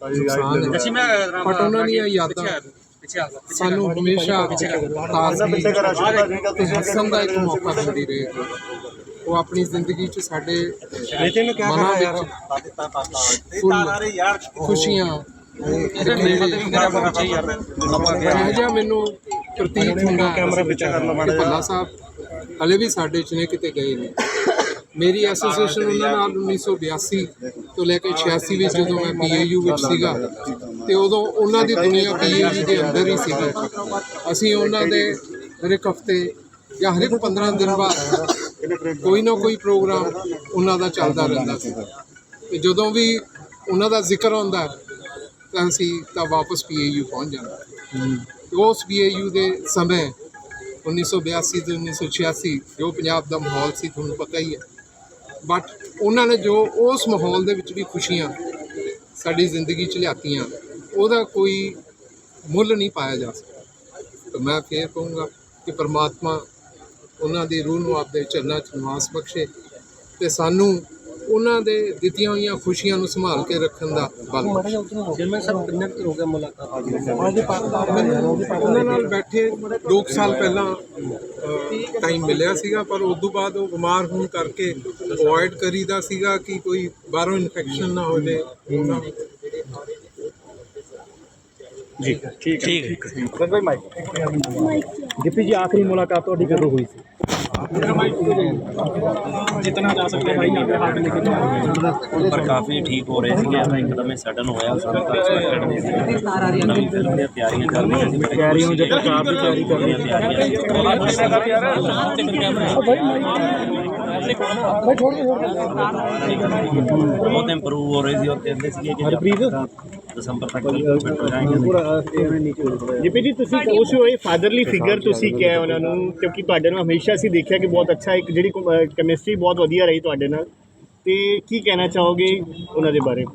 ਨੁਕਸਾਨ ਹੈ ਬਟ ਉਹਨਾਂ ਦੀਆਂ ਯਾਦਾਂ ਸਾਨੂੰ ਹਮੇਸ਼ਾ ਤਾਜ਼ਗੀ ਤੇ ਹੱਸਣ ਦਾ ਇੱਕ ਮੌਕਾ ਦਿੰਦੀ ਰਹੇਗੀ ਉਹ ਆਪਣੀ ਜ਼ਿੰਦਗੀ 'ਚ ਸਾਡੇ ਮਨਾਂ ਵਿੱਚ ਫੁੱਲ ਖੁਸ਼ੀਆਂ। ਇਹ ਜਿਹਾ ਮੈਨੂੰ ਪ੍ਰਤੀਤ ਹੁੰਦਾ ਕੈਮਰਾ ਪਿੱਛੇ ਕਰ ਲਵਾਂ ਭੱਲਾ ਸਾਹਿਬ ਹਲੇ ਵੀ ਸਾਡੇ ਚ ਨੇ ਕਿਤੇ ਗਏ ਨੇ ਮੇਰੀ ਐਸੋਸੀਏਸ਼ਨ ਉਹਨਾਂ ਨਾਲ 1982 ਤੋਂ ਲੈ ਕੇ 86 ਵਿੱਚ ਜਦੋਂ ਮੈਂ ਪੀਏਯੂ ਵਿੱਚ ਸੀਗਾ, ਤੇ ਉਦੋਂ ਉਹਨਾਂ ਦੀ ਦੁਨੀਆ ਪੀਏਯੂ ਦੇ ਅੰਦਰ ਹੀ ਸੀਗੀ। ਅਸੀਂ ਉਹਨਾਂ ਦੇ ਹਰ ਇੱਕ ਹਫ਼ਤੇ ਜਾਂ ਹਰ ਇੱਕ 15 ਦਿਨ ਬਾਅਦ ਕੋਈ ਨਾ ਕੋਈ ਪ੍ਰੋਗਰਾਮ ਉਹਨਾਂ ਦਾ ਚੱਲਦਾ ਰਹਿੰਦਾ ਸੀ। ਤੇ ਜਦੋਂ ਵੀ ਉਹਨਾਂ ਦਾ ਜ਼ਿਕਰ ਆਉਂਦਾ, ਤਾਂ ਅਸੀਂ ਤਾਂ ਵਾਪਸ ਪੀਏਯੂ ਪਹੁੰਚ ਜਾਂਦੇ। ਤੇ ਉਸ ਪੀਏਯੂ ਦੇ ਸਮੇਂ 1982 ਤੇ 1986 ਜੋ ਪੰਜਾਬ ਦਾ ਮਾਹੌਲ ਸੀ, ਤੁਹਾਨੂੰ ਪਤਾ ਹੀ ਹੈ ਬਟ ਉਹਨਾਂ ਨੇ ਜੋ ਉਸ ਮਾਹੌਲ ਦੇ ਵਿੱਚ ਵੀ ਖੁਸ਼ੀਆਂ ਸਾਡੀ ਜ਼ਿੰਦਗੀ 'ਚ ਲਿਆਤੀਆਂ, ਉਹਦਾ ਕੋਈ ਮੁੱਲ ਨਹੀਂ ਪਾਇਆ ਜਾ ਸਕਦਾ ਤਾਂ ਮੈਂ ਫੇਰ ਕਹੂੰਗਾ ਕਿ ਪਰਮਾਤਮਾ ਉਹਨਾਂ ਦੀ ਰੂਹ ਨੂੰ ਆਪਦੇ ਚਰਨਾਂ 'ਚ ਨਿਵਾਸ ਬਖਸ਼ੇ ਤੇ ਸਾਨੂੰ ਉਹਨਾਂ ਦੇ ਦਿੱਤੀਆਂ ਹੋਈਆਂ ਖੁਸ਼ੀਆਂ ਨੂੰ ਸੰਭਾਲ ਕੇ ਰੱਖਣ ਦਾ ਬਲ। ਚੇਅਰਮੈਨ ਸਾਹਿਬ ਕਿੰਨੇ ਕੁ ਹੋ ਗਿਆ ਮੁਲਾਕਾਤ ਉਹਨਾਂ ਨਾਲ ਬੈਠੇ 2 ਸਾਲ ਪਹਿਲਾਂ ਟਾਈਮ ਮਿਲਿਆ ਸੀਗਾ ਪਰ ਉਸ ਤੋਂ ਬਾਅਦ ਉਹ ਬਿਮਾਰ ਹੋਣ ਕਰਕੇ ਅਵੋਇਡ ਕਰੀਦਾ ਸੀਗਾ ਕਿ ਕੋਈ ਬਾਹਰੋਂ ਇਨਫੈਕਸ਼ਨ ਨਾ ਹੋ ਜਾਏ ਜੀ ਠੀਕ ਹੈ। ਠੀਕ ਹੈ। ਕੋਈ ਮਾਈਕ ਗਿੱਪੀ ਜੀ ਆਖਰੀ ਮੁਲਾਕਾਤ ਤੁਹਾਡੀ ਕਦੋਂ ਹੋਈ ਸੀ? ਜਿਤਨਾ ਜਾ ਸਕਦਾ ਭਾਈ ਆਪਣੇ ਹੱਥ ਲੈ ਕੇ ਪਰ ਕਾਫੀ ਠੀਕ ਹੋ ਰਹੇ ਸੀਗੇ ਤਾਂ ਇੱਕਦਮ ਹੀ ਸਡਨ ਹੋਇਆ ਸਾਨੂੰ ਤਾਂ ਐਕਸਪੈਕਟਡ ਨਹੀਂ ਸੀ ਨਵੀਂ ਫਿਲਮ ਦੀਆਂ ਤਿਆਰੀਆਂ ਚੱਲ ਰਹੀਆਂ ਸੀ ਕਹਿ ਰਹੀ ਹਾਂ ਜਦੋਂ ਕਾਰ ਦੀ ਤਿਆਰੀ ਕਰ ਰਹੀ ਬਹੁਤ ਇੰਪਰੂਵ ਹੋ ਰਹੇ ਸੀ ਉਹ ਕਹਿੰਦੇ ਸੀਗੇ ਕਿ ਹਰਪ੍ਰੀਤ? ਦਸੰਬਰ ਤੱਕ ਬਿਲਕੁਲ ਹੋ ਜਾਏਂਗੇ ਗਿੱਪੀ ਜੀ ਤੁਸੀਂ ਖੁਸ਼ ਹੋਏ ਫਾਦਰਲੀ ਫਿਗਰ ਤੁਸੀਂ ਕਿਹਾ ਉਹਨਾਂ ਨੂੰ, ਕਿਉਂਕਿ ਤੁਹਾਡੇ ਨਾਲ ਹਮੇਸ਼ਾ ਅਸੀਂ ਦੇਖਿਆ ਕਿ ਬਹੁਤ ਅੱਛਾ ਇੱਕ ਜਿਹੜੀ ਕੈਮਿਸਟਰੀ ਬਹੁਤ ਵਧੀਆ ਰਹੀ ਤੁਹਾਡੇ ਨਾਲ। ਤੇ ਕੀ ਕਹਿਣਾ ਚਾਹੋਗੇ ਉਹਨਾਂ ਦੇ ਬਾਰੇ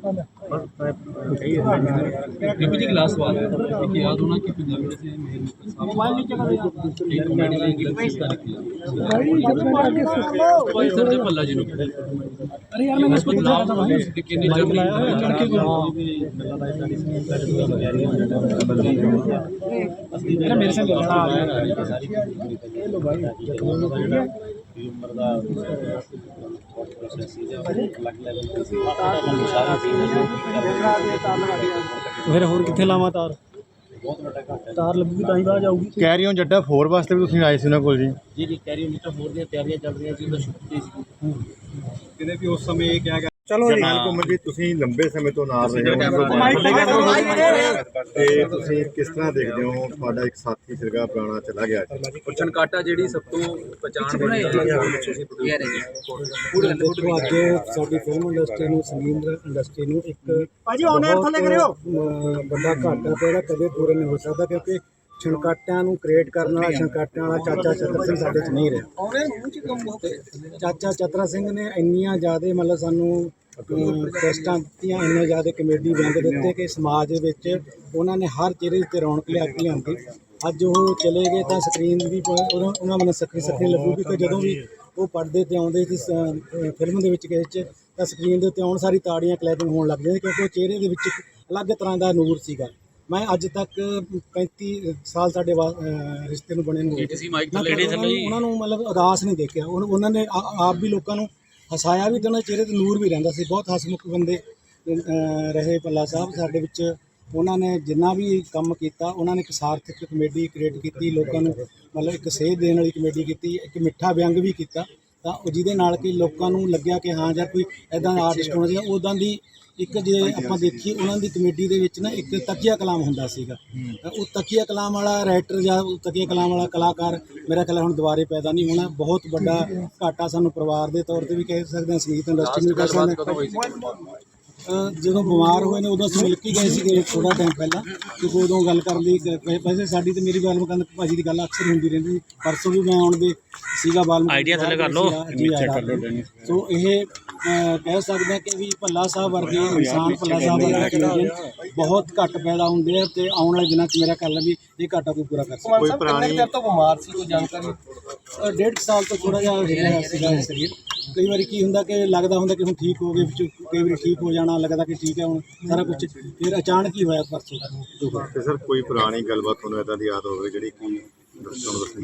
बीपी जी क्लास वाले एक याद होना कि पंजाबी में से मेरे मोबाइल नीचे कर एक कॉमेडी लाइन की कोशिश कर रही भाई सर जी पल्ला जी ने अरे यार मैंने इसको बताया था भाई कि कितनी जब लड़के को मेरा मेरे से ਉਮਰ ਦਾ ਪ੍ਰੋਸੈਸ ਸੀ। ਅਲੱਗ ਲੈਵਲ ਤੇ ਸੀ ਸਾਰਾ ਫਿਰ ਹੋਰ ਕਿੱਥੇ ਲਾਵਾਂ ਤਾਰ? ਤਾਰ ਲੱਗੂਗੀ ਤਾਂ ਹੀ ਬਾਹਰ ਜਾਊਗੀ। ਕਹਿ ਰਹੀ ਹਾਂ ਜੱਟਾ 4 ਵਾਸਤੇ ਵੀ ਤੁਸੀਂ ਆਏ ਸੀ ਉਹਨਾਂ ਕੋਲ ਜੀ। ਜੀ ਜੀ ਕੈਰੀ ਮੀਟਰ ਹੋਰ ਦੀਆਂ ਤਿਆਰੀਆਂ ਚੱਲ ਰਹੀਆਂ ਸੀ ਉਹਦਾ ਸ਼ੁਰੂ ਸੀ। ਕਿਤੇ ਵੀ ਉਸ ਸਮੇਂ ਇਹ ਕਿਹਾ ਗਿਆ ਚਲੋ ਜੀ ਘੁੰਮਣ ਜੀ ਤੁਸੀਂ ਲੰਬੇ ਸਮੇਂ ਤੋਂ ਨਾਲ ਰਹੇ ਹੋ ਤੇ ਤੁਸੀਂ ਕਿਸ ਤਰ੍ਹਾਂ ਦੇਖਦੇ ਹੋ? ਤੁਹਾਡਾ ਇੱਕ ਸਾਥੀ ਸਿਰਗਾ ਪੁਰਾਣਾ ਚਲਾ ਗਿਆ ਜੀ। ਛਨਕਾਟਾ ਜਿਹੜੀ ਸਭ ਤੋਂ ਪਛਾਣ ਵਾਲੀ ਤੁਸੀਂ ਦੇਖੋ ਅੱਜ ਸਾਡੀ ਫਿਲਮ ਇੰਡਸਟਰੀ ਨੂੰ ਸੰਗੀਤ ਇੰਡਸਟਰੀ ਨੂੰ ਇੱਕ ਭਾਜੀ ਆਨਲਾਈਨ ਥੱਲੇ ਕਰਿਓ। ਵੱਡਾ ਘਾਟਾ ਪਿਆ ਜਿਹੜਾ ਕਦੇ ਪੂਰਾ ਨਹੀਂ ਹੋ ਸਕਦਾ ਕਿਉਂਕਿ ਛਣਕਾਟਿਆਂ ਨੂੰ ਕ੍ਰੀਏਟ ਕਰਨ ਵਾਲਾ ਛਣਕਾਟਿਆਂ ਵਾਲਾ ਚਾਚਾ ਚਤਰ ਸਿੰਘ ਸਾਡੇ 'ਚ ਨਹੀਂ ਰਿਹਾ। ਤੇ ਚਾਚਾ ਚਤਰਾ ਸਿੰਘ ਨੇ ਇੰਨੀਆਂ ਜ਼ਿਆਦਾ ਮਤਲਬ ਸਾਨੂੰ ਟੈਸਟਾਂ ਦਿੱਤੀਆਂ ਇੰਨੇ ਜ਼ਿਆਦਾ ਕਮੇਡੀ ਵਿਅੰਗ ਦਿੱਤੇ ਕਿ ਸਮਾਜ ਦੇ ਵਿੱਚ ਉਹਨਾਂ ਨੇ ਹਰ ਚਿਹਰੇ ਤੇ ਰੌਣਕ ਲਿਆ ਕੇ ਲਿਆਂਦੀ। ਅੱਜ ਉਹ ਚਲੇ ਗਏ ਤਾਂ ਸਕਰੀਨ ਵੀ ਉਹਨਾਂ ਮਨ ਸਖਰੀ ਸਖਰੀ ਲੱਗੂਗੀ ਕਿ ਜਦੋਂ ਵੀ ਉਹ ਪਰਦੇ ਤੇ ਆਉਂਦੇ ਸੀ ਸ- ਫਿਲਮ ਦੇ ਵਿੱਚ ਕਿਸੇ 'ਚ ਤਾਂ ਸਕਰੀਨ ਦੇ ਉੱਤੇ ਆਉਣ ਸਾਰੀ ਤਾੜੀਆਂ ਕਲੈਪਿੰਗ ਹੋਣ ਲੱਗ ਜਾਂਦੀ ਕਿਉਂਕਿ ਉਹ ਚਿਹਰੇ ਦੇ ਵਿੱਚ ਇੱਕ ਅਲੱਗ ਤਰ੍ਹਾਂ ਦਾ ਨੂਰ ਸੀਗਾ। ਮੈਂ ਅੱਜ ਤੱਕ 35 ਸਾਲ ਸਾਡੇ ਵਾ- ਅਹ ਰਿਸ਼ਤੇ ਨੂੰ ਬਣੇ ਨੂੰ ਹੋਏ ਤੁਸੀਂ ਮਾਈਕ ਮੈਂ ਕਦੇ ਉਹਨਾਂ ਨੂੰ- ਉਹਨਾਂ ਨੂੰ ਮਤਲਬ ਉਦਾਸ ਨਹੀਂ ਦੇਖਿਆ। ਉਹਨਾਂ ਉਹਨਾਂ ਨੇ ਆ- ਆਪ ਵੀ ਲੋਕਾਂ ਨੂੰ ਹਸਾਇਆ ਵੀ ਤੇ ਉਹਨਾਂ ਦੇ ਚਿਹਰੇ ਤੇ ਨੂਰ ਵੀ ਰਹਿੰਦਾ ਸੀ। ਬਹੁਤ ਹਸਮੁਖ ਬੰਦੇ ਅਹ, ਰਹੇ ਪੱਲਾ ਸਾਹਿਬ ਸਾਡੇ ਵਿੱਚ। ਉਹਨਾਂ ਨੇ ਜਿੰਨਾ ਵੀ ਕੰਮ ਕੀਤਾ ਉਹਨਾਂ ਨੇ ਇੱਕ ਸਾਰਥਕ ਕਮੇਡੀ ਕ੍ਰੀਏਟ ਕੀਤੀ ਲੋਕਾਂ ਨੂੰ ਮਤਲਬ ਇੱਕ ਸੇਧ ਦੇਣ ਵਾਲੀ ਕਮੇਡੀ ਕੀਤੀ ਇੱਕ ਮਿੱਠਾ ਵਿਅੰਗ ਵੀ ਕੀਤਾ। ਤਾਂ ਜਿਹਦੇ ਨਾਲ ਕਿ ਲੋਕਾਂ ਨੂੰ ਲੱਗਿਆ ਕਿ ਹਾਂ ਯਾਰ ਕੋਈ ਐਦਾਂ ਦਾ ਆਰਟਿਸਟ ਹੋਣਾ ਚਾਹੀਦਾ ਉਦਾਂ ਦੀ ਇੱਕ ਜੇ ਆਪਾਂ ਦੇਖੀਏ ਉਹਨਾਂ ਦੀ ਕਮੇਡੀ ਦੇ ਵਿੱਚ ਨਾ ਇੱਕ ਤਕੀਆ ਕਲਾਮ ਹੁੰਦਾ ਸੀਗਾ। ਉਹ ਤਕੀਆ ਕਲਾਮ ਵਾਲਾ ਰਾਈਟਰ ਜਾਂ ਤਕੀਆ ਕਲਾਮ ਵਾਲਾ ਕਲਾਕਾਰ ਮੇਰਾ ਖਿਆਲ ਹੁਣ ਦੁਬਾਰੇ ਪੈਦਾ ਨਹੀਂ ਹੋਣਾ। ਬਹੁਤ ਵੱਡਾ ਘਾਟਾ ਸਾਨੂੰ ਪਰਿਵਾਰ ਦੇ ਤੌਰ ਤੇ ਵੀ ਕਹਿ ਸਕਦੇ ਹਾਂ ਸੰਗੀਤ ਇੰਡਸਟਰੀ ਨੂੰ ਕਹਿ ਸਕਦੇ ਹਾਂ। ਜਦੋਂ ਬਿਮਾਰ ਹੋਏ ਨੇ ਉਦੋਂ ਅਸੀਂ ਮਿਲ ਕੇ ਗਏ ਸੀਗੇ ਥੋੜਾ ਟਾਈਮ ਪਹਿਲਾਂ ਕਿਉਂਕਿ ਉਦੋਂ ਗੱਲ ਕਰਨ ਲਈ ਕ- ਵੈਸੇ ਸਾਡੀ ਤੇ ਮੇਰੀ ਬਾਲਮ ਕੰਦ ਭਾਜੀ ਦੀ ਗੱਲ ਅਕਸਰ ਹੁੰਦੀ ਰਹਿੰਦੀ। ਪਰਸੋਂ ਵੀ ਮੈਂ ਆਉਣ ਦੇ ਸੀਗਾ ਬਾਲਮ ਆਈਡੀਆ ਥੱਲੇ ਕਰ ਲਓ ਸੋ ਇਹ ਕਹਿ ਸਕਦੇ ਕਿ ਵੀ ਭੱਲਾ ਸਾਹਿਬ ਵਰਗੇ ਇਨਸਾਨ ਭੱਲਾ ਸਾਹਿਬ ਵਰਗੇ ਕਮੇਡੀਅਨ ਬਹੁਤ ਘੱਟ ਪੈਦਾ ਹੁੰਦੇ ਆ ਤੇ ਆਉਣ ਵਾਲੇ ਦਿਨਾਂ 'ਚ ਮੇਰਾ ਹੈ ਵੀ ਇਹ ਘਾਟਾ ਕੋਈ ਪੂਰਾ ਕਰ ਸਕਦਾ। ਕੋਈ ਪੁਰਾਣੀ ਅ, ਡੇਢ ਕੁ ਸਾਲ ਤੋਂ ਥੋੜਾ ਜਿਹਾ ਹਿੱਲਿਆ ਸੀਗਾ ਸਰੀਰ ਕਈ ਵਾਰੀ ਕੀ ਹੁੰਦਾ ਕਿ ਲੱਗਦਾ ਹੁੰਦਾ ਕਿ ਹੁਣ ਠੀਕ ਹੋ ਗਏ ਵਿੱਚ ਕਈ ਵਾਰੀ ਠੀਕ ਹੋ ਜਾਣਾ ਲੱਗਦਾ ਕਿ ਠੀਕ ਹੈ ਹੁਣ ਸਾਰਾ ਕੁਝ ਫਿਰ ਅਚਾਨਕ ਹੀ ਹੋਇਆ ਪਰਸੋਂ ਤੇ ਸਰ ਕੋਈ ਪੁਰਾਣੀ ਗੱਲਬਾਤ ਤੁਹਾਨੂੰ ਇਦਾਂ ਦੀ ਯਾਦ ਹੋਵੇ ਜਿਹੜੀ ਕਿ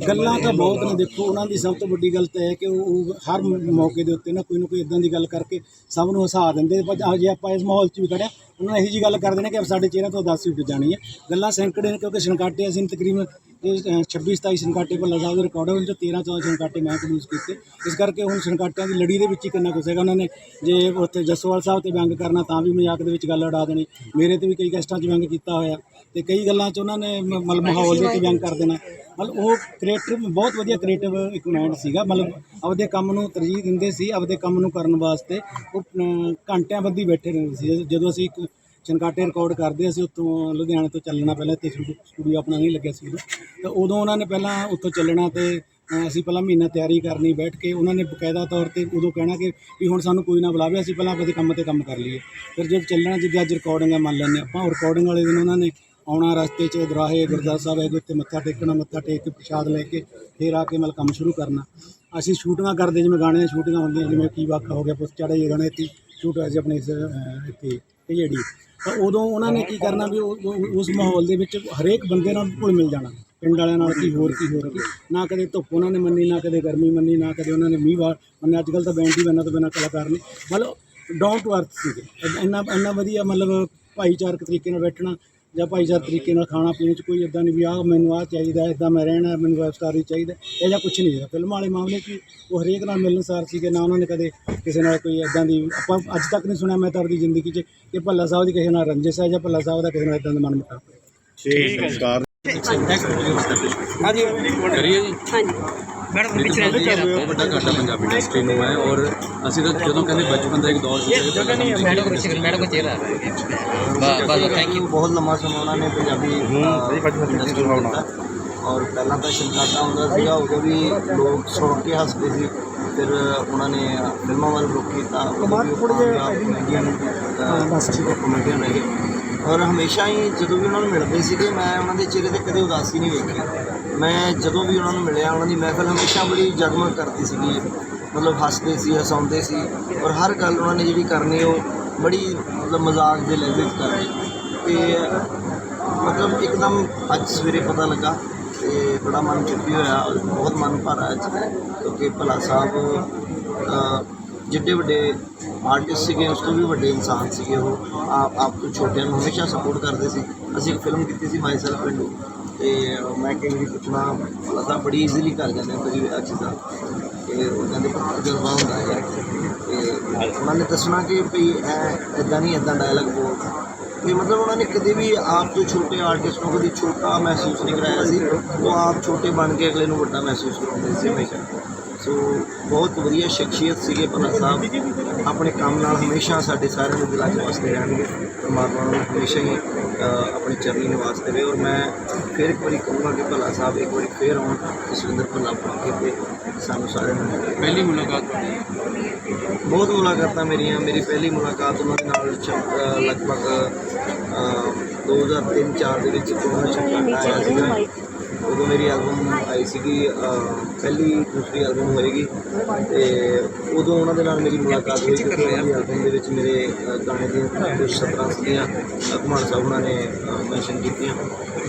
ਗੱਲਾਂ ਤਾਂ ਬਹੁਤ ਨੇ, ਦੇਖੋ, ਉਹਨਾਂ ਦੀ ਸਭ ਤੋਂ ਵੱਡੀ ਗੱਲ ਤਾਂ ਇਹ ਹੈ ਕਿ ਉਹ ਹਰ ਮ- ਮੌਕੇ ਦੇ ਉੱਤੇ ਨਾ ਕੋਈ ਨਾ ਕੋਈ ਇਦਾਂ ਦੀ ਗੱਲ ਕਰਕੇ ਸਭ ਨੂੰ ਹਸਾ ਦਿੰਦੇ ਪਰ ਜੇ ਆਪਾਂ ਇਸ ਮਾਹੌਲ 'ਚ ਵੀ ਖੜਿਆ ਉਹਨਾਂ ਨੇ ਇਹੀ ਜੀ ਗੱਲ ਕਰ ਦੇਣਾ ਕਿ ਸਾਡੇ ਚਿਹਰੇ ਤੋਂ ਉਦਾਸੀ ਉੱਡ ਜਾਣੀ ਹੈ। ਗੱਲਾਂ ਸੈਂਕੜੇ ਨੇ ਕਿਉਂਕਿ ਛਣਕਾਟੇ ਅਸੀਂ ਤਕਰੀਬਨ ਇਹ, ਅ, 26 27 ਛਣਕਾਟੇ ਭੱਲਾ ਸਾਹਿਬ ਦੇ ਰਿਕਾਰਡ ਹੋਣ ਚੋਂ 13 14 ਛਣਕਾਟੇ ਮੈਂ ਪ੍ਰੋਡਿਊਸ ਕੀਤੇ। ਇਸ ਕਰਕੇ ਹੁਣ ਛਣਕਾਟਿਆਂ ਦੀ ਲੜੀ ਦੇ ਵਿੱਚ ਹੀ ਕਿੰਨਾ ਕੁਸੇਗਾ ਉਹਨਾਂ ਨੇ ਜੇ ਉੱਥੇ ਜਸਵਾਲ ਸਾਹਿਬ ਤੇ ਵਿਅੰਗ ਕਰਨਾ ਤਾਂ ਵੀ ਮਜ਼ਾਕ ਦੇ ਵਿੱਚ ਗੱਲ ਉਡਾ ਦੇਣੀ। ਮੇਰੇ ਤੇ ਵੀ ਕਈ ਗੈਸਟਾਂ 'ਚ ਵਿਅੰਗ ਕੀਤਾ ਹੋਇਆ। ਤੇ ਕਈ ਗੱਲਾਂ 'ਚ ਉਹਨਾਂ ਨੇ ਮ- ਮਤਲਬ ਮਾਹੌਲ ਦੇ ਉੱਤੇ ਵਿਅੰਗ ਕਰ ਦੇਣਾ। ਮਤਲਬ ਉਹ ਕ੍ਰੀਏਟਿਵ ਬਹੁਤ ਵਧੀਆ ਕ੍ਰੀਏਟਿਵ ਇੱਕ ਮਾਈਂਡ ਸੀਗਾ। ਮਤਲਬ ਆਪਦੇ ਕੰਮ ਨੂੰ ਤਰਜੀਹ ਦਿੰਦੇ ਸੀ ਆਪਦੇ ਕੰਮ ਨੂੰ ਕਰਨ ਵਾਸਤੇ। ਉਹ ਘੰਟਿਆਂ ਬੱਧੀ ਬੈਠੇ ਰਹਿੰਦੇ ਸੀ। ਜਦੋਂ ਅਸੀਂ ਇੱਕ ਚਨਕਾਟੇ ਰਿਕਾਰਡ ਕਰਦੇ ਅਸੀਂ, ਉੱਥੋਂ ਲੁਧਿਆਣੇ ਤੋਂ ਚੱਲਣਾ ਪਹਿਲਾਂ ਤੇ ਸਟੂਡੀਓ ਆਪਣਾ ਨਹੀਂ ਲੱਗਿਆ ਸੀ ਉਦੋਂ। ਤਾਂ ਉਦੋਂ ਉਹਨਾਂ ਨੇ ਪਹਿਲਾਂ ਉੱਥੋਂ ਚੱਲਣਾ ਤੇ ਅਸੀਂ ਪਹਿਲਾਂ ਮਹੀਨਾ ਤਿਆਰੀ ਕਰਨੀ ਬੈਠ ਕੇ, ਉਹਨਾਂ ਨੇ ਬਕਾਇਦਾ ਤੌਰ ਤੇ ਉਦੋਂ ਕਹਿਣਾ ਕਿ ਵੀ ਹੁਣ ਸਾਨੂੰ ਕੋਈ ਨਾ ਬੁਲਾਵੇ, ਅਸੀਂ ਪਹਿਲਾਂ ਆਪਣੇ ਕੰਮ ਤੇ ਕੰਮ ਕਰ ਲਈਏ। ਫਿਰ ਜਦ ਚੱਲਣਾ, ਜਿੱਦਾਂ ਅੱਜ ਰਿਕਾਰਡਿੰਗ ਮੰਨ ਲੈਂਦੇ ਆਪਾਂ ਉਹ ਰਿਕਾਰਡਿੰਗ ਵਾਲੇ ਦਿਨ ਉਹਨਾਂ ਨੇ ਆਉਣਾ ਰਸਤੇ 'ਚ, ਦਰਾਹੇ, ਗੁਰਦੁਆਰਾ ਸਾਹਿਬ ਹੈਗੇ ਉੱਤੇ ਮੱਥਾ ਟੇਕਣਾ, ਮੱਥਾ ਟੇਕ ਕੇ ਪ੍ਰਸ਼ਾਦ ਲੈ ਕੇ ਫਿਰ ਆ ਕੇ ਮਤਲਬ ਕੰਮ ਸ਼ੁਰੂ ਕਰਨਾ। ਅਸੀਂ ਸ਼ੂਟਿੰਗਾਂ ਕਰਦੇ, ਜਿਵੇਂ ਗਾਣੇ ਦੀਆਂ ਸ਼ੂਟਿੰਗਾਂ ਹੁੰਦੀਆਂ, ਜਿਵੇਂ ਕੀ ਵਾਕਾ ਹੋ ਗਿਆ ਪੁੱਛ ਚੜੇ ਇਹ ਗਾਣੇ ਇੱਥੇ ਸ਼ੂਟ ਹੋਇਆ ਸੀ ਆਪਣੇ ਇਸ, ਅਹ, ਇੱਥੇ ਢੇੜੀ ਤਾਂ ਉਦੋਂ ਉਹਨਾਂ ਨੇ ਕੀ ਕਰਨਾ ਵੀ ਉਹ- ਉਹ- ਉਸ ਮਾਹੌਲ ਦੇ ਵਿੱਚ ਹਰੇਕ ਬੰਦੇ ਨਾਲ ਘੁਲ ਮਿਲ ਜਾਣਾ। ਪਿੰਡ ਵਾਲਿਆਂ ਨਾਲ ਕੀ ਹੋਰ ਕੀ ਹੋਰ ਨਾ ਕਦੇ ਧੁੱਪ ਉਹਨਾਂ ਨੇ ਮੰਨੀ ਨਾ ਕਦੇ ਗਰਮੀ ਮੰਨੀ ਨਾ ਕਦੇ ਉਹਨਾਂ ਨੇ ਮੀਂਹ ਵਾਰ ਮੰਨੇ। ਅੱਜ ਕੱਲ੍ਹ ਤਾਂ ਬੈਂਡ ਹੀ ਬੰਨਾ ਤੋਂ ਬਿਨਾਂ ਕਲਾਕਾਰ ਨੇ। ਮਤਲਬ ਡਾਊਨ ਟੂ ਅਰਥ ਸੀਗੇ। ਇੰਨਾ ਇੰਨਾ ਵਧੀਆ ਮਤਲਬ ਭਾਈਚਾਰਕ ਤਰੀਕੇ ਨਾਲ ਬੈਠਣਾ ਜਾਂ ਭਾਈਚਾਰਕ ਤਰੀਕੇ ਨਾਲ ਖਾਣਾ ਪੀਣ ਚ ਕੋਈ ਇਦਾਂ ਨਹੀਂ ਵੀ ਆਹ ਮੈਨੂੰ ਆਹ ਚਾਹੀਦਾ ਇਦਾਂ ਮੈਂ ਰਹਿਣਾ ਮੈਨੂੰ ਵੈਬਸਟਾਰੀ ਚਾਹੀਦਾ ਇਹ ਜਾਂ ਕੁਝ ਨਹੀਂ ਹੈਗਾ। ਫਿਲਮ ਵਾਲੇ ਮਾਮਲੇ 'ਚ ਉਹ ਹਰੇਕ ਨਾਲ ਮਿਲਣਸਾਰ ਸੀਗੇ ਨਾ ਉਹਨਾਂ ਨੇ ਕਦੇ ਕਿਸੇ ਨਾਲ ਕੋਈ ਇਦਾਂ ਦੀ ਆਪਾਂ ਅੱਜ ਤੱਕ ਨਹੀਂ ਸੁਣਿਆ ਮੈਂ ਤਾਂ ਆਪਣੀ ਜ਼ਿੰਦਗੀ 'ਚ ਕਿ ਭੱਲਾ ਸਾਹਿਬ ਦੀ ਕਿਸੇ ਨਾਲ ਰੰਜਿਸ਼ ਹੈ ਜਾਂ ਭੱਲਾ ਸਾਹਿਬ ਦਾ ਕਿਸੇ ਨਾਲ ਇਦਾਂ ਦਾ ਮਨ ਮੁਟਾਵ ਹੈ ਠੀਕ ਹੈ ਸਰਕਾਰ ਕਰੀਏ ਜੀ ਮੈਡਮ ਪਿੱਛੇ ਵੱਡਾ ਘਾਟਾ ਪੰਜਾਬੀ ਇੰਡਸਟਰੀ ਨੂੰ ਹੈ ਔਰ ਅਸੀਂ ਤਾਂ ਜਦੋਂ ਕਹਿੰਦੇ ਬਚਪਨ ਦਾ ਇੱਕ ਦੌਰ ਸੀ ਮੈਡਮ ਕੁਛ ਮੈਡਮ ਕੋ ਚਿਹਰਾ ਬਸ ਥੈਂਕ ਯੂ ਬਹੁਤ ਲੰਮਾ ਸਮਾਂ ਉਹਨਾਂ ਨੇ ਪੰਜਾਬੀ ਇੰਡਸਟਰੀ ਨੂੰ ਦਿੱਤਾ ਔਰ ਪਹਿਲਾਂ ਤਾਂ ਸ਼ਿਲਕਾਤਾ ਹੁੰਦਾ ਸੀਗਾ ਉਦੋਂ ਵੀ ਲੋਕ ਸੁਣ ਕੇ ਹੱਸਦੇ ਸੀ। ਫਿਰ ਉਹਨਾਂ ਨੇ ਫਿਲਮਾਂ ਵੱਲ ਰੁਕ ਕੀਤਾ ਕਮੇਡੀਅਨ ਕਮੇਡੀਅਨ ਰਹੇ ਔਰ ਹਮੇਸ਼ਾ ਹੀ ਜਦੋਂ ਵੀ ਉਹਨਾਂ ਨੂੰ ਮਿਲਦੇ ਸੀਗੇ ਮੈਂ ਉਹਨਾਂ ਦੇ ਚਿਹਰੇ ਤੇ ਕਦੇ ਉਦਾਸੀ ਨਹੀਂ ਵੇਖੀ। ਮੈਂ ਜਦੋਂ ਵੀ ਉਹਨਾਂ ਨੂੰ ਮਿਲਿਆ ਉਹਨਾਂ ਦੀ ਮਹਿਫਲ ਹਮੇਸ਼ਾ ਬੜੀ ਜਗਮਗ ਕਰਦੀ ਸੀਗੀ। ਮਤਲਬ ਹੱਸਦੇ ਸੀ ਹਸਾਉਂਦੇ ਸੀ ਔਰ ਹਰ ਗੱਲ ਉਹਨਾਂ ਨੇ ਜਿਹੜੀ ਕਰਨੀ ਉਹ ਬੜੀ ਮਤਲਬ ਮਜ਼ਾਕ ਦੇ ਲੈਵਲ 'ਚ ਕਰਨੀ। ਤੇ ਮਤਲਬ ਇੱਕਦਮ ਅੱਜ ਸਵੇਰੇ ਪਤਾ ਲੱਗਾ ਤੇ ਬੜਾ ਮਨ ਚੁੱਪੀ ਹੋਇਆ ਔਰ ਬਹੁਤ ਮਨ ਭਰਾ ਅੱਜ। ਕਿਉਂਕਿ ਭਲਾ ਸਾਹਿਬ ਅ, ਜਿੱਡੇ ਵੱਡੇ ਆਰਟਿਸਟ ਸੀਗੇ ਉਸ ਤੋਂ ਵੀ ਵੱਡੇ ਇਨਸਾਨ ਸੀਗੇ ਉਹ। ਆਪ ਆਪ ਤੋਂ ਛੋਟਿਆਂ ਨੂੰ ਹਮੇਸ਼ਾ ਸਪੋਰਟ ਕਰਦੇ ਸੀ। ਅਸੀਂ ਇੱਕ ਫਿਲਮ ਕੀਤੀ ਸੀ ਮਾਈ ਸੈਲਫ ਪਿੰਡੂ ਤੇ ਮੈਂ ਕਈ ਵਾਰੀ ਪੁੱਛਣਾ ਭਲਾ ਬੜੀ ਈਜ਼ੀਲੀ ਕਰ ਜਾਂਦੇ ਆ ਕੁਝ ਵੀ ਆ ਚੀਜ਼ਾਂ। ਤੇ ਉਹ ਕਹਿੰਦੇ ਪਰ ਜਜ਼ਬਾ ਹੁੰਦਾ ਹੈ ਤੇ ਉਹਨਾਂ ਨੇ ਦੱਸਣਾ ਕਿ ਭਈ ਐ ਇਦਾਂ ਨਹੀਂ ਇਦਾਂ ਡਾਇਲੌਗ ਬੋਲ। ਤੇ ਮਤਲਬ ਉਹਨਾਂ ਨੇ ਕਦੇ ਵੀ ਆਪ ਤੋਂ ਛੋਟੇ ਆਰਟਿਸਟ ਨੂੰ ਕਦੀ ਛੋਟਾ ਮਹਿਸੂਸ ਨਹੀਂ ਕਰਾਇਆ ਸੀ, ਉਹ ਆਪ ਛੋਟੇ ਬਣ ਕੇ ਅਗਲੇ ਨੂੰ ਵੱਡਾ ਮਹਿਸੂਸ ਕਰਾਉਂਦੇ ਸੀ ਹਮੇਸ਼ਾ। ਸੋ ਬਹੁਤ ਵਧੀਆ ਸ਼ਖਸੀਅਤ ਸੀਗੇ ਭਲਾ ਸਾਹਿਬ। ਆਪਣੇ ਕੰਮ ਨਾਲ ਹਮੇਸ਼ਾ ਸਾਡੇ ਸਾਰਿਆਂ ਦੇ ਦਿਲਾਂ 'ਚ ਵਸਦੇ ਰਹਿਣਗੇ। ਪਰਮਾਤਮਾ ਨੂੰ ਹਮੇਸ਼ਾ ਹੀ ਆਪਣੇ ਚਰਨੀ ਨਿਵਾਸ ਦੇਵੇ ਔਰ ਮੈਂ ਫਿਰ ਇੱਕ ਵਾਰੀ ਕਹੂੰਗਾ ਕਿ ਭਲਾ ਸਾਹਿਬ ਇੱਕ ਵਾਰੀ ਫੇਰ ਆਉਣ ਜਸਵਿੰਦਰ ਭੱਲਾ ਕੇ ਤੇ ਸਾਨੂੰ ਸਾਰਿਆਂ ਨੂੰ ਪਹਿਲੀ ਮੁਲਾਕਾਤ ਬਹੁਤ ਮੁਲਾਕਾਤਾਂ ਮੇਰੀਆਂ ਮੇਰੀ ਪਹਿਲੀ ਮੁਲਾਕਾਤ ਉਹਨਾਂ ਦੇ ਨਾਲ ਲਗਭਗ ਅ, 2003-4 ਦੇ ਵਿੱਚ ਕੋਰੋਨਾ ਚੱਕਰ ਆਇਆ ਸੀਗਾ। ਉਦੋਂ ਮੇਰੀ ਐਲਬਮ ਆਈ ਸੀਗੀ ਪਹਿਲੀ ਦੂਸਰੀ ਐਲਬਮ ਹੋਏਗੀ ਤੇ ਉਦੋਂ ਉਹਨਾਂ ਦੇ ਨਾਲ ਮੇਰੀ ਮੁਲਾਕਾਤ ਹੋਈ ਕਿਉਂਕਿ ਉਹਨਾਂ ਦੀ ਐਲਬਮ ਦੇ ਵਿੱਚ ਮੇਰੇ ਗਾਣੇ ਦੀਆਂ ਕੁਝ 17 ਸੀਗੀਆਂ ਅ, ਘੁਮਾਣ ਸਾਹਿਬ ਉਹਨਾਂ ਨੇ ਮੈਂਸ਼ਨ ਕੀਤੀਆਂ।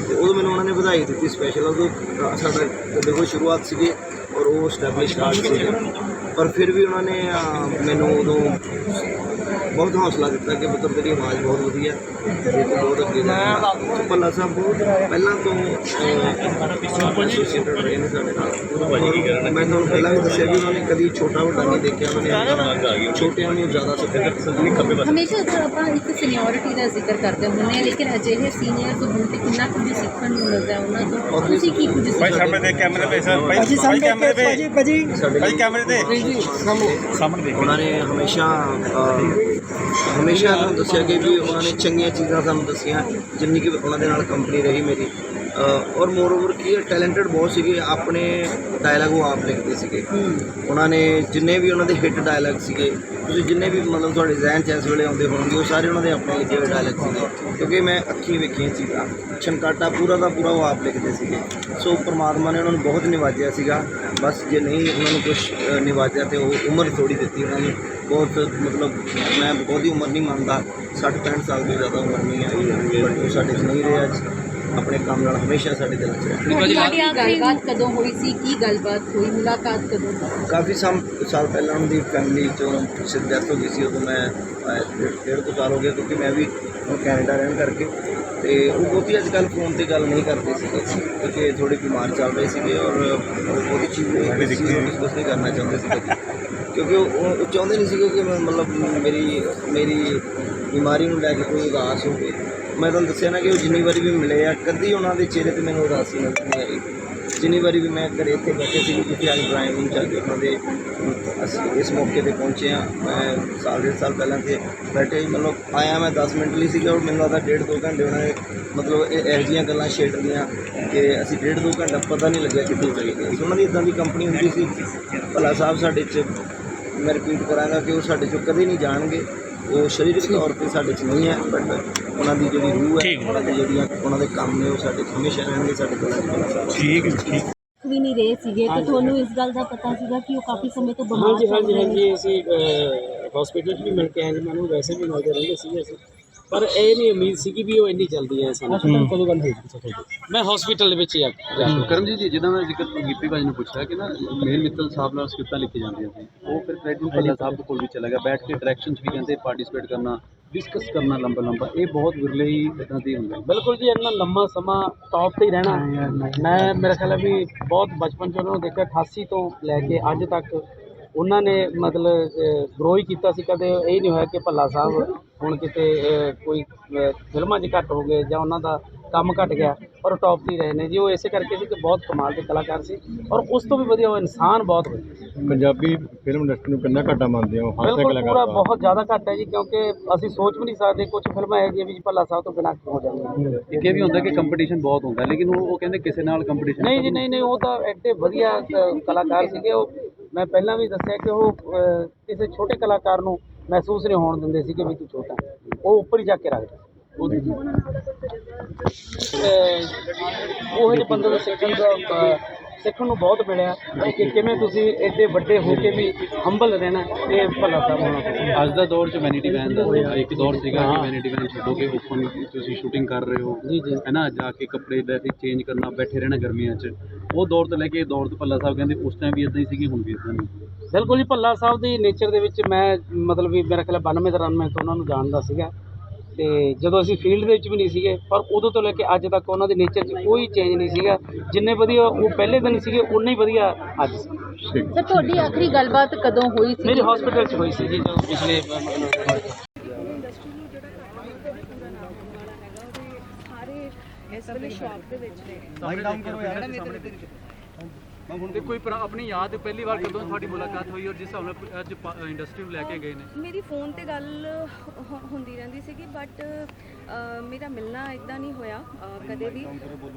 ਤੇ ਉਦੋਂ ਮੈਨੂੰ ਉਹਨਾਂ ਨੇ ਵਧਾਈ ਦਿੱਤੀ ਸਪੈਸ਼ਲ ਉਦੋਂ ਸਾਡਾ ਦੇਖੋ ਸ਼ੁਰੂਆਤ ਸੀਗੀ ਔਰ ਉਹ ਸਟੈਬਲਿਸ਼ ਕਾਰਡ ਸੀਗਾ। ਪਰ ਫਿਰ ਵੀ ਉਹਨਾਂ ਨੇ ਮੈਨੂੰ ਉਦੋਂ ਬਹੁਤ ਹੌਸਲਾ ਦਿੱਤਾ ਕਿ ਪੁੱਤਰ ਤੇਰੀ ਆਵਾਜ਼ ਬਹੁਤ ਵਧੀਆ ਤੇ ਤੂੰ ਬਹੁਤ ਅੱਗੇ ਜਾਣਾ ਭੱਲਾ ਸਾਹਿਬ ਬਹੁਤ ਪਹਿਲਾਂ ਤੋਂ ਐਸੋਸੀਏਟਡ ਰਹੇ ਨੇ ਸਾਡੇ ਨਾਲ। ਔਰ ਮੈਂ ਤੁਹਾਨੂੰ ਪਹਿਲਾਂ ਵੀ ਦੱਸਿਆ ਵੀ ਉਹਨਾਂ ਨੇ ਕਦੀ ਛੋਟਾ ਵੱਡਾ ਨਹੀਂ ਦੇਖਿਆ ਉਹਨਾਂ ਨੇ ਛੋਟਿਆਂ ਨੂੰ ਜ਼ਿਆਦਾ ਸਪੋਰਟ ਪਸੰਦ ਨਹੀਂ ਖੱਬੇ ਹਮੇਸ਼ਾ ਤਾਂ ਆਪਾਂ ਇੱਕ ਸੀਨੀਅਰਿਟੀ ਦਾ ਜ਼ਿਕਰ ਕਰਦੇ ਹੁੰਦੇ ਹਾਂ ਲੇਕਿਨ ਅਜਿਹੇ ਸੀਨੀਅਰ ਤੋਂ ਹੁਣ ਤੇ ਕਿੰਨਾ ਕੁਝ ਸਿੱਖਣ ਨੂੰ ਮਿਲਦਾ ਹੈ ਉਹਨਾਂ ਤੋਂ। ਤੁਸੀਂ ਕੀ ਕੁਝ ਸਿੱਖਦੇ ਹੋ? ਦੇ ਕੈਮਰੇ ਤੇ ਸਰ ਭਾਈ ਭਾਈ ਕੈਮਰੇ ਤੇ। ਭਾਈ ਕੈਮਰੇ ਤੇ। ਸਾਹਮਣੇ। ਉਹਨਾਂ ਨੇ ਹਮੇਸ਼ਾ ਅਹ, ਹਮੇਸ਼ਾ ਸਾਨੂੰ ਦੱਸਿਆ ਕਿ ਵੀ ਉਹਨਾਂ ਨੇ ਚੰਗੀਆਂ ਚੀਜ਼ਾਂ ਸਾਨੂੰ ਦੱਸੀਆਂ ਜਿੰਨੀ ਕਿ ਉਹਨਾਂ ਦੇ ਨਾਲ ਕੰਪਨੀ ਰਹੀ ਮੇਰੀ। ਔਰ ਮੋਰਓਵਰ ਕੀ ਟੈਲੈਂਟਡ ਬਹੁਤ ਸੀਗੇ ਆਪਣੇ ਡਾਇਲੌਗ ਉਹ ਆਪ ਲਿਖਦੇ ਸੀਗੇ। ਉਹਨਾਂ ਨੇ ਜਿੰਨੇ ਵੀ ਉਹਨਾਂ ਦੇ ਹਿੱਟ ਡਾਇਲੌਗ ਸੀਗੇ ਤੁਸੀਂ ਜਿੰਨੇ ਵੀ ਮਤਲਬ ਤੁਹਾਡੇ ਜ਼ਿਹਨ 'ਚ ਇਸ ਵੇਲੇ ਆਉਂਦੇ ਹੋਣਗੇ ਉਹ ਸਾਰੇ ਉਹਨਾਂ ਦੇ ਆਪਣੇ ਲਿਖੇ ਹੋਏ ਡਾਇਲੌਗ ਸੀਗੇ। ਕਿਉਂਕਿ ਮੈਂ ਅੱਖੀਂ ਵੇਖੀਆਂ ਚੀਜ਼ਾਂ ਛਨਕਾਟਾ ਪੂਰਾ ਦਾ ਪੂਰਾ ਉਹ ਆਪ ਲਿਖਦੇ ਸੀਗੇ। ਸੋ ਪ੍ਰਮਾਤਮਾ ਨੇ ਉਹਨਾਂ ਨੂੰ ਬਹੁਤ ਨਿਵਾਜਿਆ ਸੀਗਾ। ਬਸ ਜੇ ਨਹੀਂ ਉਹਨਾਂ ਨੂੰ ਕੁਝ ਨਿਵਾਜਿਆ ਤੇ ਉਹ ਉਮਰ ਥੋੜੀ ਦਿੱਤੀ ਉਹਨਾਂ ਨੇ। ਬਹੁਤ ਮਤਲਬ ਮੈਂ ਬਹੁਤੀ ਉਮਰ ਨਹੀਂ ਮੰਨਦਾ 60 65 ਸਾਲ ਤੋਂ ਜ਼ਿਆਦਾ ਉਮਰ ਨਹੀਂ ਹੈ ਬਟ ਉਹ ਸਾਡੇ 'ਚ ਨਹੀਂ ਰਹੇ ਅੱਜ ਆਪਣੇ ਕੰਮ ਨਾਲ ਹਮੇਸ਼ਾ ਸਾਡੇ ਦਿਲ 'ਚ ਰਹੇ ਤੁਹਾਡੀ ਗੱਲਬਾਤ ਕਦੋਂ ਹੋਈ ਸੀ? ਕੀ ਗੱਲਬਾਤ ਹੋਈ? ਮੁਲਾਕਾਤ ਕਦੋਂ ਹੋਈ? ਕਾਫੀ ਸਮ ਸਾਲ ਪਹਿਲਾਂ ਉਹਨਾਂ ਦੀ ਫੈਮਿਲੀ ਚੋਂ ਡੈਥ ਹੋ ਗਈ ਸੀ। ਉਦੋਂ ਮੈਂ ਆਇਆ ਡੇਢ- ਡੇਢ ਕੁ ਸਾਲ ਹੋ ਗਿਆ ਕਿਉਂਕਿ ਮੈਂ ਵੀ ਹੁਣ ਕੈਨੇਡਾ ਰਹਿਣ ਕਰਕੇ। ਤੇ ਉਹ ਬਹੁਤੀ ਅੱਜ ਕੱਲ੍ਹ ਫੋਨ ਤੇ ਗੱਲ ਨਹੀਂ ਕਰਦੇ ਸੀਗੇ। ਕਿਉਂਕਿ ਥੋੜੇ ਬਿਮਾਰ ਚੱਲ ਰਹੇ ਸੀਗੇ ਔਰ ਉਹ ਬਹੁਤੀ ਚੀਜ਼ ਨਹੀਂ ਡਿਸਕਸ ਨਹੀਂ ਕਰਨਾ ਚਾਹੁੰਦੇ ਸੀਗੇ। ਕਿਉਂਕਿ ਉਹ ਉਹ- ਚਾਹੁੰਦੇ ਨਹੀਂ ਸੀਗੇ ਕਿ ਮੈਂ ਮਤਲਬ ਮੇਰੀ ਮੇਰੀ ਬਿਮਾਰੀ ਨੂੰ ਲੈ ਕੇ ਕੋਈ ਉਦਾਸ ਹੋਵੇ ਮੈਂ ਤੁਹਾਨੂੰ ਦੱਸਿਆ ਨਾ ਕਿ ਉਹ ਜਿੰਨੀ ਵਾਰੀ ਵੀ ਮਿਲੇ ਆ, ਕਦੀ ਉਹਨਾਂ ਦੇ ਚਿਹਰੇ ਤੇ ਮੈਨੂੰ ਉਦਾਸੀ ਨਜ਼ਰ ਨਹੀਂ ਆਈ ਜਿੰਨੀ ਵਾਰੀ ਵੀ ਮੈਂ ਘਰੇ ਇੱਥੇ ਬੈਠੇ ਸੀ ਕਿਉਂਕਿ ਅੱਜ ਡਰਾਈਵਿੰਗ ਚੱਲ ਕੇ ਉਹਨਾਂ ਦੇ ਅਸੀਂ ਇਸ ਮੌਕੇ ਤੇ ਪਹੁੰਚੇ ਆ ਮੈਂ ਸਾਲ, ਡੇਢ ਸਾਲ ਪਹਿਲਾਂ ਤੇ ਬੈਠੇ ਮਤਲਬ ਆਇਆ ਮੈਂ 10 ਮਿੰਟ ਲਈ ਸੀਗਾ, ਔਰ ਮੈਨੂੰ ਲੱਗਦਾ ਡੇਢ ਦੋ ਘੰਟੇ ਉਹਨਾਂ ਨੇ ਮਤਲਬ ਇਹ, ਇਹੋ ਜਿਹੀਆਂ ਗੱਲਾਂ ਛੇੜ ਦੀਆਂ ਕਿ ਅਸੀਂ ਡੇਢ ਦੋ ਘੰਟਾ ਪਤਾ ਨਹੀਂ ਲੱਗਿਆ ਕਿੱਥੇ ਚਲੇ ਗਏ ਉਹਨਾਂ ਦੀ ਇਦਾਂ ਦੀ ਕੰਪਨੀ ਹੁੰਦੀ ਸੀ, ਭਲਾ ਸਾਹਿਬ ਸਾਡੇ 'ਚ ਮੈਂ ਰਿਪੀਟ ਕਰਾਂਗਾ ਕਿ ਉਹ ਸਾਡੇ 'ਚੋਂ ਕਦੇ ਨਹੀਂ ਜਾਣਗੇ। ਉਹ ਸਰੀਰਕ ਤੌਰ ਤੇ ਸਾਡੇ 'ਚ ਨਹੀਂ ਹੈ ਬਟ ਉਹਨਾਂ ਦੀ ਜਿਹੜੀ ਰੂਹ ਹੈ ਉਹਨਾਂ ਦੀ ਜਿਹੜੀਆਂ ਉਹਨਾਂ ਦੇ ਕੰਮ ਨੇ ਉਹ ਸਾਡੇ 'ਚ ਹਮੇਸ਼ਾ ਰਹਿਣਗੇ ਸਾਡੇ ਕੋਲ ਵੀ ਨਹੀਂ ਰਹੇ ਸੀਗੇ ਤੇ ਤੁਹਾਨੂੰ ਇਸ ਗੱਲ ਦਾ ਪਤਾ ਸੀਗਾ ਕਿ ਉਹ ਕਾਫੀ ਸਮੇਂ ਤੋਂ ਬਿਮਾਰ ਹਾਂਜੀ ਹਾਂਜੀ ਰਹੇ ਹਾਂਜੀ ਅਸੀਂ ਹਸਪੀਟਲ 'ਚ ਵੀ ਮਿਲ ਕੇ ਆਏ ਜੀ ਮੈਨੂੰ ਵੈਸੇ ਵੀ ਮਿਲਦੇ ਰਹਿੰਦੇ ਸੀਗੇ ਅਸੀਂ ਪਰ ਇਹ ਨਹੀਂ ਉਮੀਦ ਸੀ ਕਿ ਵੀ ਉਹ ਇੰਨੀ ਜਲਦੀ ਹੈ ਸਾਨੂੰ। ਹਸਪੀਟਲ ਕਦੋਂ ਗੱਲ ਹੋਈ ਸੀ ਮੈਂ ਹਸਪੀਟਲ ਦੇ ਵਿੱਚ ਆ ਜਾ ਕੇ। ਕਰਮਜੀਤ ਜੀ ਜਿੱਦਾਂ ਮੈਂ ਜ਼ਿਕਰ ਗਿੱਪੀ ਭਾਜੀ ਨੂੰ ਪੁੱਛਿਆ ਕਿ ਨਾ ਮੇਲ ਮਿੱਤਲ ਸਾਹਿਬ ਨਾਲ ਸਕ੍ਰਿਪਟਾਂ ਲਿਖੀ ਜਾਂਦੀਆਂ ਸੀ। ਉਹ ਫਿਰ ਪ੍ਰੈਜ਼ੀਡੈਂਟ ਭੱਲਾ ਸਾਹਿਬ ਦੇ ਕੋਲ ਵੀ ਚਲਾ ਗਿਆ। ਬੈਠ ਕੇ ਡਾਇਰੈਕਸ਼ਨ 'ਚ ਵੀ ਕਹਿੰਦੇ ਪਾਰਟਿਸਿਪੇਟ ਕਰਨਾ ਡਿਸਕਸ ਕਰਨਾ ਲੰਬਾ ਲੰਬਾ। ਇਹ ਬਹੁਤ ਵਿਰਲੇ ਹੀ ਇਦਾਂ ਦੀ ਹੁੰਦਾ ਬਿਲਕੁਲ ਜੀ ਇੰਨਾ ਲੰਮਾ ਸਮਾਂ ਟੌਪ ਤੇ ਹੀ ਰਹਿਣਾ। ਮੈਂ ਮੇਰਾ ਖਿਆਲ ਹੈ ਵੀ ਬਹੁਤ ਬਚਪਨ 'ਚ ਉਹਨਾਂ ਨੂੰ ਦੇਖਿਆ 88 ਤੋਂ ਲੈ ਕੇ ਅੱਜ ਤੱਕ ਉਹਨਾਂ ਨੇ ਮਤਲਬ ਗਰੋ ਹੀ ਕੀਤਾ ਸੀ ਕਦੇ ਇਹ ਨਹੀਂ ਹੋਇਆ ਕਿ ਭੱਲਾ ਸਾਹਿਬ ਹੁਣ ਕਿਤੇ ਕੋਈ ਫਿਲਮਾਂ 'ਚ ਘੱਟ ਹੋ ਗਏ ਜਾਂ ਉਹਨਾਂ ਦਾ ਕੰਮ ਘਟ ਗਿਆ ਪਰ ਟੌਪ ਤੇ ਹੀ ਰਹੇ ਨੇ। ਜੀ ਉਹ ਇਸੇ ਕਰਕੇ ਸੀ ਕਿ ਬਹੁਤ ਕਮਾਲ ਦੇ ਕਲਾਕਾਰ ਸੀ ਔਰ ਉਸ ਤੋਂ ਵੀ ਵਧੀਆ ਉਹ ਇਨਸਾਨ ਬਹੁਤ ਵਧੀਆ ਪੰਜਾਬੀ ਫਿਲਮ ਇੰਡਸਟਰੀ ਨੂੰ ਕਿੰਨਾ ਘਾਟਾ ਮੰਨਦੇ ਹੋ? ਹਾਸੇ ਬਿਲਕੁਲ ਕਲਾਕਾਰ ਪੂਰਾ। ਬਹੁਤ ਜ਼ਿਆਦਾ ਘੱਟ ਹੈ ਜੀ ਕਿਉਂਕਿ ਅਸੀਂ ਸੋਚ ਵੀ ਨਹੀਂ ਸਕਦੇ ਕੁਝ ਫਿਲਮਾਂ ਇਹੋ ਜਿਹੀਆਂ ਵੀ ਭੱਲਾ ਸਾਹਿਬ ਤੋਂ ਬਿਨਾਂ ਹੋ ਜਾਂਦੀਆਂ। ਇੱਕ ਇਹ ਵੀ ਹੁੰਦਾ ਕਿ ਕੰਪੀਟੀਸ਼ਨ ਬਹੁਤ ਹੁੰਦਾ ਲੇਕਿਨ ਉਹ ਕਹਿੰਦੇ ਕਿਸੇ ਨਾਲ ਕੰਪੀਟੀਸ਼ਨ ਨਹੀਂ ਜੀ ਨਹੀਂ। ਨਹੀਂ ਉਹ ਤਾਂ ਐਡੇ ਵਧੀਆ ਕਲਾਕਾਰ ਸੀਗੇ ਉਹ ਮੈਂ ਪਹਿਲਾਂ ਵੀ ਦੱਸਿਆ ਕਿ ਉਹ ਅ, ਕਿਸੇ ਛੋਟੇ ਕਲਾਕਾਰ ਨੂੰ ਮਹਿਸੂਸ ਨਹੀਂ ਹੋਣ ਦਿੰਦੇ ਸੀ ਕਿ ਵੀ ਤੂੰ ਛੋਟਾ ਹੈ। ਉਹ ਉੱਪਰ ਹੀ ਜਾ ਕੇ ਰੱਖਦਾ ਉਹਦੀ ਉਹ ਜਿਹੇ ਬੰਦੇ ਨੂੰ ਸਿੱਖਣ ਦਾ ਸਿੱਖਣ ਨੂੰ ਬਹੁਤ ਮਿਲਿਆ ਕਿ ਕਿਵੇਂ ਤੁਸੀਂ ਐਡੇ ਵੱਡੇ ਹੋ ਕੇ ਵੀ ਹੰਬਲ ਰਹਿਣਾ ਇਹ ਭੱਲਾ ਸਾਹਿਬ ਹੋਣਾ। ਅੱਜ ਦਾ ਦੌਰ 'ਚ ਵੈਨਿਟੀ ਵੈਨ ਦਾ ਇੱਕ ਦੌਰ ਸੀਗਾ ਕਿ ਵੈਨਿਟੀ ਵੈਨ ਛੱਡੋ ਕਿ ਓਪਨ ਤੁਸੀਂ ਸ਼ੂਟਿੰਗ ਕਰ ਰਹੇ ਹੋ। ਜੀ ਜੀ। ਹੈ ਨਾ ਜਾ ਕੇ ਕੱਪੜੇ ਲੈ ਕੇ ਚੇਂਜ ਕਰਨਾ ਬੈਠੇ ਰਹਿਣਾ ਗਰਮੀਆਂ 'ਚ। ਉਹ ਦੌਰ ਤੋਂ ਲੈ ਕੇ ਦੌਰ ਤੋਂ ਭੱਲਾ ਸਾਹਿਬ ਕਹਿੰਦੇ ਉਸ ਟਾਈਮ ਵੀ ਇਦਾਂ ਹੀ ਸੀਗੀ ਹੁਣ ਵੀ ਇਦਾਂ ਬਿਲਕੁਲ ਜੀ ਭੱਲਾ ਸਾਹਿਬ ਦੀ ਨੇਚਰ ਦੇ ਵਿੱਚ ਮੈਂ ਮਤਲਬ ਵੀ ਮੇਰਾ ਖਿਆਲ ਹੈ 92 93 ਤੋਂ ਉਹਨਾਂ ਨੂੰ ਜਾਣਦਾ ਸੀਗਾ। ਤੇ ਜਦੋਂ ਅਸੀਂ ਫੀਲਡ ਦੇ ਵਿੱਚ ਵੀ ਨਹੀਂ ਸੀਗੇ ਪਰ ਉਦੋਂ ਤੋਂ ਲੈ ਕੇ ਅੱਜ ਤੱਕ ਉਹਨਾਂ ਦੇ ਨੇਚਰ 'ਚ ਕੋਈ ਚੇਂਜ ਨਹੀਂ ਸੀਗਾ। ਜਿੰਨੇ ਵਧੀਆ ਉਹ ਪਹਿਲੇ ਦਿਨ ਸੀਗੇ ਉਨੇ ਹੀ ਵਧੀਆ ਅੱਜ ਸੀ। ਸਰ ਤੁਹਾਡੀ ਆਖਰੀ ਗੱਲਬਾਤ ਕਦੋਂ ਹੋਈ ਸੀ? ਮੇਰੀ ਹਸਪੀਟਲ 'ਚ ਹੋਈ ਸੀ ਜੀ ਜਦੋਂ ਪਿਛਲੇ ਤੇ ਕੋਈ ਆਪਣੀ ਯਾਦ ਪਹਿਲੀ ਵਾਰ ਕਦੋਂ ਤੁਹਾਡੀ ਮੁਲਾਕਾਤ ਹੋਈ ਔਰ ਜਿਸ ਹਿਸਾਬ ਨਾਲ ਅੱਜ ਇੰਡਸਟਰੀ ਨੂੰ ਲੈ ਕੇ ਗਏ ਨੇ? ਮੇਰੀ ਫੋਨ ਤੇ ਗੱਲ ਹੁ- ਹੁੰਦੀ ਰਹਿੰਦੀ ਸੀਗੀ ਬਟ ਮੇਰਾ ਮਿਲਣਾ ਇਦਾਂ ਨਹੀਂ ਹੋਇਆ ਅ, ਕਦੇ ਵੀ।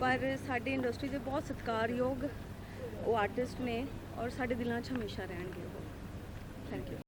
ਪਰ ਸਾਡੇ ਇੰਡਸਟਰੀ ਦੇ ਬਹੁਤ ਸਤਿਕਾਰਯੋਗ ਉਹ ਆਰਟਿਸਟ ਨੇ ਔਰ ਸਾਡੇ ਦਿਲਾਂ 'ਚ ਹਮੇਸ਼ਾ ਰਹਿਣਗੇ ਉਹ। Thank you